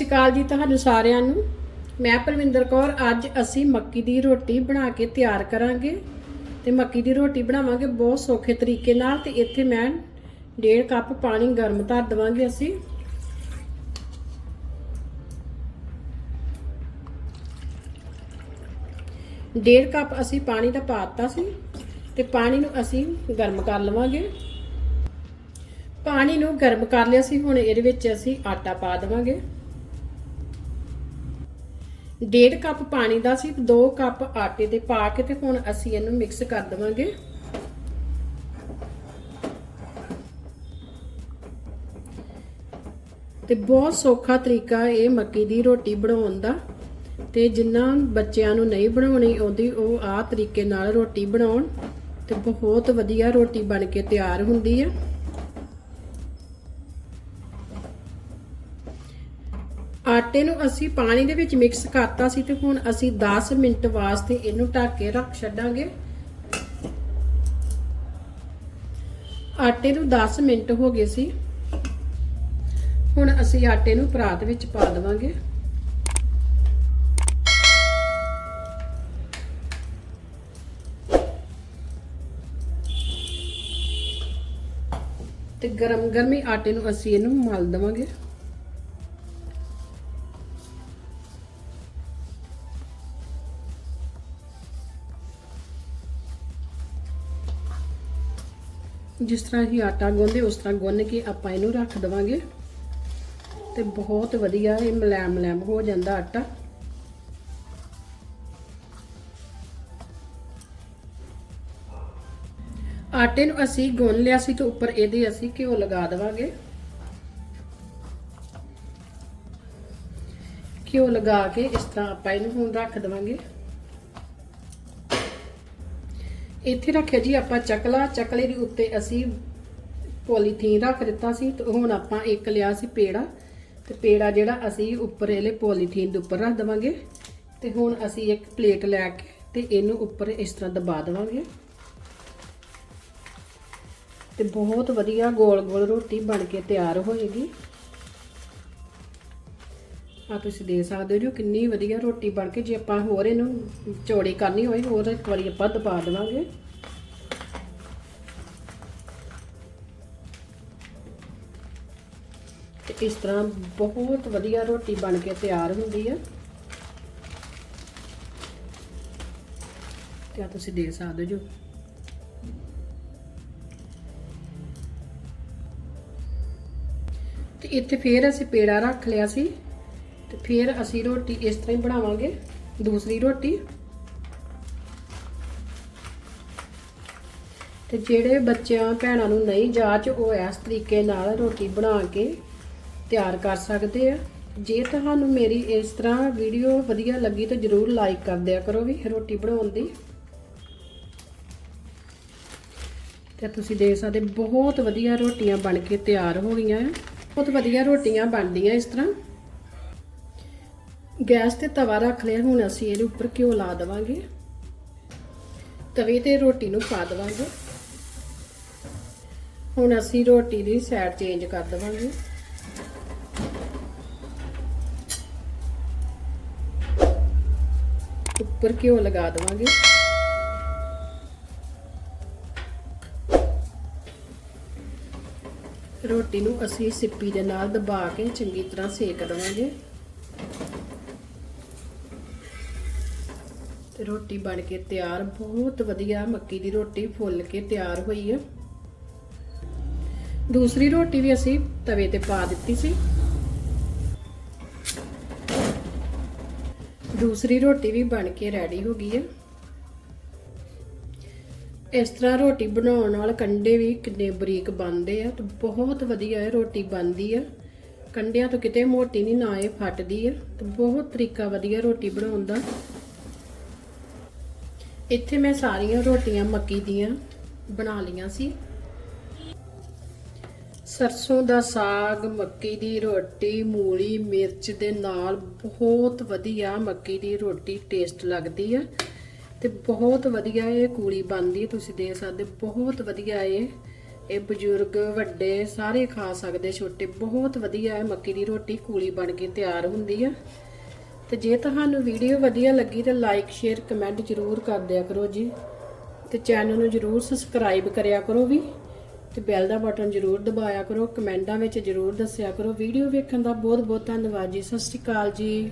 ਸ਼੍ਰੀ ਅਕਾਲ ਜੀ ਤੁਹਾਨੂੰ ਸਾਰਿਆਂ ਨੂੰ। ਮੈਂ ਪਰਵਿੰਦਰ ਕੌਰ, ਅੱਜ ਅਸੀਂ ਮੱਕੀ ਦੀ ਰੋਟੀ ਬਣਾ ਕੇ ਤਿਆਰ ਕਰਾਂਗੇ ਤੇ ਮੱਕੀ ਦੀ ਰੋਟੀ ਬਣਾਵਾਂਗੇ ਬਹੁਤ ਸੌਖੇ ਤਰੀਕੇ ਨਾਲ ਤੇ ਇੱਥੇ ਮੈਂ 1.5 ਕੱਪ ਪਾਣੀ ਗਰਮ ਧਰ ਦਵਾਂਗੇ ਅਸੀਂ। ਡੇਢ ਕੱਪ ਅਸੀਂ ਪਾਣੀ ਦਾ ਪਾਤਾ ਸੀ ਤੇ ਪਾਣੀ ਨੂੰ ਅਸੀਂ ਗਰਮ ਕਰ ਲਵਾਂਗੇ। ਪਾਣੀ ਨੂੰ ਗਰਮ ਕਰ ਲਿਆ ਸੀ, ਹੁਣ ਇਹਦੇ ਵਿੱਚ ਅਸੀਂ ਆਟਾ ਪਾ ਦੇਵਾਂਗੇ। ਡੇਢ ਕੱਪ ਪਾਣੀ ਦਾ ਸੀ 2 ਕੱਪ ਆਟੇ ਦੇ ਪਾ ਕੇ ਤੇ ਹੁਣ ਅਸੀਂ ਇਹਨੂੰ ਮਿਕਸ ਕਰ ਦੇਵਾਂਗੇ। ਤੇ ਬਹੁਤ ਸੌਖਾ ਤਰੀਕਾ ਇਹ ਮੱਕੀ ਦੀ ਰੋਟੀ ਬਣਾਉਣ ਦਾ। ਤੇ ਜਿੰਨਾ ਬੱਚਿਆਂ ਨੂੰ ਨਹੀਂ ਬਣਾਉਣੀ ਆਉਂਦੀ, ਉਹ ਆਹ ਤਰੀਕੇ ਨਾਲ ਰੋਟੀ ਬਣਾਉਣ। ਤੇ ਬਹੁਤ ਵਧੀਆ ਰੋਟੀ ਬਣ ਕੇ ਤਿਆਰ ਹੁੰਦੀ ਹੈ ਆਟੇ ਨੂੰ ਅਸੀਂ ਪਾਣੀ ਦੇ ਵਿੱਚ ਮਿਕਸ ਕਰਤਾ ਸੀ ਤੇ ਹੁਣ ਅਸੀਂ 10 ਮਿੰਟ ਵਾਸਤੇ ਇਹਨੂੰ ਢੱਕ ਕੇ ਰੱਖ ਛੱਡਾਂਗੇ। ਆਟੇ ਨੂੰ 10 ਮਿੰਟ ਹੋ ਗਏ ਸੀ। ਹੁਣ ਅਸੀਂ ਆਟੇ ਨੂੰ ਪਰਾਤ ਵਿੱਚ ਪਾ ਦੇਵਾਂਗੇ। ਤੇ ਗਰਮ ਗਰਮੀ ਆਟੇ ਨੂੰ ਅਸੀਂ ਇਹਨੂੰ ਮਲ ਦੇਵਾਂਗੇ। ਜਿਸ ਤਰ੍ਹਾਂ ਹੀ ਆਟਾ ਗੁੰਨਦੇ, ਉਸ ਤਰ੍ਹਾਂ ਗੁੰਨ ਕੇ ਆਪਾਂ ਇਹਨੂੰ ਰੱਖ ਦਵਾਂਗੇ। ਤੇ ਬਹੁਤ ਵਧੀਆ ਇਹ ਮਲੈਮ ਮਲੈਮ ਹੋ ਜਾਂਦਾ ਆਟਾ। ਆਟੇ ਨੂੰ ਅਸੀਂ ਗੁੰਨ ਲਿਆ ਸੀ ਤੇ ਉੱਪਰ ਇਹਦੇ ਅਸੀਂ ਘਿਓ ਲਗਾ ਦੇਵਾਂਗੇ। ਘਿਓ ਲਗਾ ਕੇ ਇਸ ਤਰ੍ਹਾਂ ਆਪਾਂ ਇਹਨੂੰ ਹੁਣ ਰੱਖ ਦੇਵਾਂਗੇ। ਇੱਥੇ ਰੱਖਿਆ ਜੀ, ਆਪਾਂ ਚਕਲਾ, ਚਕਲੇ ਦੇ ਉੱਤੇ ਅਸੀਂ ਪੋਲੀਥੀਨ ਰੱਖ ਦਿੱਤਾ ਸੀ ਤੇ ਹੁਣ ਆਪਾਂ ਇੱਕ ਲਿਆ ਸੀ ਪੇੜਾ। ਤੇ ਪੇੜਾ ਜਿਹੜਾ ਅਸੀਂ ਉੱਪਰ ਇਹਲੇ ਪੋਲੀਥੀਨ ਦੇ ਉੱਪਰ ਰੱਖ ਦਵਾਂਗੇ। ਤੇ ਹੁਣ ਅਸੀਂ ਇੱਕ ਪਲੇਟ ਲੈ ਕੇ ਤੇ ਇਹਨੂੰ ਉੱਪਰ ਇਸ ਤਰ੍ਹਾਂ ਦਬਾ ਦੇਵਾਂਗੇ। ਤੇ ਬਹੁਤ ਵਧੀਆ ਗੋਲ ਗੋਲ ਰੋਟੀ ਬਣ ਕੇ ਤਿਆਰ ਹੋਏਗੀ। ਆ ਤੁਸੀਂ ਦੇ ਸਕਦੇ ਹੋ, ਜੋ ਕਿੰਨੀ ਵਧੀਆ ਰੋਟੀ ਬਣ ਕੇ ਜੇ ਆਪਾਂ ਹੋਰ ਇਹਨੂੰ ਚੌੜੀ ਕਰਨੀ ਹੋਵੇ ਹੋਰ ਇੱਕ ਵਾਰੀ ਆਪਾਂ ਦਬਾ ਦੇਵਾਂਗੇ। ਤੇ ਇਸ ਤਰ੍ਹਾਂ ਬਹੁਤ ਵਧੀਆ ਰੋਟੀ ਬਣ ਕੇ ਤਿਆਰ ਹੁੰਦੀ ਹੈ ਤੇ ਆ ਤੁਸੀਂ ਦੇ ਸਕਦੇ ਹੋ ਜੋ? ਤੇ ਇੱਥੇ ਫੇਰ ਅਸੀਂ ਪੇੜਾ ਰੱਖ ਲਿਆ ਸੀ। ਤੇ ਫਿਰ ਅਸੀਂ ਰੋਟੀ ਇਸ ਤਰ੍ਹਾਂ ਹੀ ਬਣਾਵਾਂਗੇ। ਦੂਸਰੀ ਰੋਟੀ। ਤੇ ਜਿਹੜੇ ਬੱਚਿਆਂ, ਭੈਣਾਂ ਨੂੰ ਨਹੀਂ ਜਾਚ ਉਹ ਇਸ ਤਰੀਕੇ ਨਾਲ ਰੋਟੀ ਬਣਾ ਕੇ ਤਿਆਰ ਕਰ ਸਕਦੇ ਆ। ਜੇ ਤੁਹਾਨੂੰ ਮੇਰੀ ਇਸ ਤਰ੍ਹਾਂ ਵੀਡੀਓ ਵਧੀਆ ਲੱਗੀ ਤਾਂ ਜਰੂਰ ਲਾਈਕ ਕਰ ਦਿਆ ਕਰੋ ਵੀ ਰੋਟੀ ਬਣਾਉਣ ਦੀ। ਤੇ ਤੁਸੀਂ ਦੇਖ ਸਕਦੇ ਬਹੁਤ ਵਧੀਆ ਰੋਟੀਆਂ ਬਣ ਕੇ ਤਿਆਰ ਹੋ ਗਈਆਂ ਬਹੁਤ ਵਧੀਆ ਰੋਟੀਆਂ ਬਣਦੀਆਂ ਇਸ ਤਰ੍ਹਾਂ। ਗੈਸ ਤੇ ਤਵਾ ਰੱਖ ਲਿਆ, ਹੁਣ ਅਸੀਂ ਇਹਦੇ ਉੱਪਰ ਘਿਓ ਲਾ ਦੇਵਾਂਗੇ। ਤਵੇ ਤੇ ਰੋਟੀ ਨੂੰ ਪਾ ਦੇਵਾਂਗੇ। ਹੁਣ ਅਸੀਂ ਰੋਟੀ ਦੀ ਸਾਈਡ ਚੇਂਜ ਕਰ ਦੇਵਾਂਗੇ। ਉੱਪਰ ਘਿਓ ਲਗਾ ਦੇਵਾਂਗੇ। ਰੋਟੀ ਨੂੰ ਅਸੀਂ ਸਿੱਪੀ ਦੇ ਨਾਲ ਦਬਾ ਕੇ ਚੰਗੀ ਤਰ੍ਹਾਂ ਸੇਕ ਦੇਵਾਂਗੇ। ਤੇ ਰੋਟੀ ਬਣ ਕੇ ਤਿਆਰ। ਬਹੁਤ ਵਧੀਆ ਮੱਕੀ ਦੀ ਰੋਟੀ ਫੁੱਲ ਕੇ ਤਿਆਰ ਹੋਈ ਹੈ ਦੂਸਰੀ ਰੋਟੀ ਵੀ ਅਸੀਂ ਤਵੇ ਤੇ ਪਾ ਦਿੱਤੀ ਸੀ। ਦੂਸਰੀ ਰੋਟੀ ਵੀ ਬਣ ਕੇ ਰੈਡੀ ਹੋ ਗਈ ਹੈ ਇਸ ਤਰ੍ਹਾਂ ਰੋਟੀ ਬਣਾਉਣ ਨਾਲ ਕੰਡੇ ਵੀ ਕਿੰਨੇ ਬਰੀਕ ਬਣਦੇ ਆ ਤੇ ਬਹੁਤ ਵਧੀਆ ਇਹ ਰੋਟੀ ਬਣਦੀ ਆ। ਕੰਡਿਆਂ ਤੋਂ ਕਿਤੇ ਮੋਟੀ ਨਹੀਂ, ਨਾ ਇਹ ਫਟਦੀ ਹੈ ਤੇ ਬਹੁਤ ਤਰੀਕਾ ਵਧੀਆ ਰੋਟੀ ਬਣਾਉਣ ਦਾ। ਇੱਥੇ ਮੈਂ ਸਾਰੀਆਂ ਰੋਟੀਆਂ ਮੱਕੀ ਦੀਆਂ ਬਣਾ ਲਈਆਂ ਸੀ। ਸਰਸੋਂ ਦਾ ਸਾਗ, ਮੱਕੀ ਦੀ ਰੋਟੀ, ਮੂਲੀ ਮਿਰਚ ਦੇ ਨਾਲ ਬਹੁਤ ਵਧੀਆ ਮੱਕੀ ਦੀ ਰੋਟੀ ਟੇਸਟ ਲੱਗਦੀ ਆ ਤੇ ਬਹੁਤ ਵਧੀਆ ਇਹ ਕੂਲੀ ਬਣਦੀ ਤੁਸੀਂ ਦੇਖ ਸਕਦੇ ਬਹੁਤ ਵਧੀਆ ਇਹ। ਇਹ ਬਜ਼ੁਰਗ ਵੱਡੇ ਸਾਰੇ ਖਾ ਸਕਦੇ, ਛੋਟੇ, ਬਹੁਤ ਵਧੀਆ ਹੈ ਮੱਕੀ ਦੀ ਰੋਟੀ ਕੂਲੀ ਬਣ ਕੇ ਤਿਆਰ ਹੁੰਦੀ ਆ। ਤੇ ਜੇ ਤੁਹਾਨੂੰ ਵੀਡੀਓ ਵਧੀਆ ਲੱਗੀ ਤਾਂ ਲਾਈਕ ਸ਼ੇਅਰ ਕਮੈਂਟ ਜ਼ਰੂਰ ਕਰ ਦਿਆ ਕਰੋ ਜੀ। ਤੇ ਚੈਨਲ ਨੂੰ ਜ਼ਰੂਰ ਸਬਸਕ੍ਰਾਈਬ ਕਰਿਆ ਕਰੋ ਵੀ। ਤੇ ਬੈਲ ਦਾ ਬਟਨ ਜ਼ਰੂਰ ਦਬਾਇਆ ਕਰੋ, ਕਮੈਂਟਾਂ ਵਿੱਚ ਜ਼ਰੂਰ ਦੱਸਿਆ ਕਰੋ। ਵੀਡੀਓ ਵੇਖਣ ਦਾ ਬਹੁਤ ਬਹੁਤ ਧੰਨਵਾਦ ਜੀ। ਸਤਿ ਸ਼੍ਰੀ ਅਕਾਲ ਜੀ।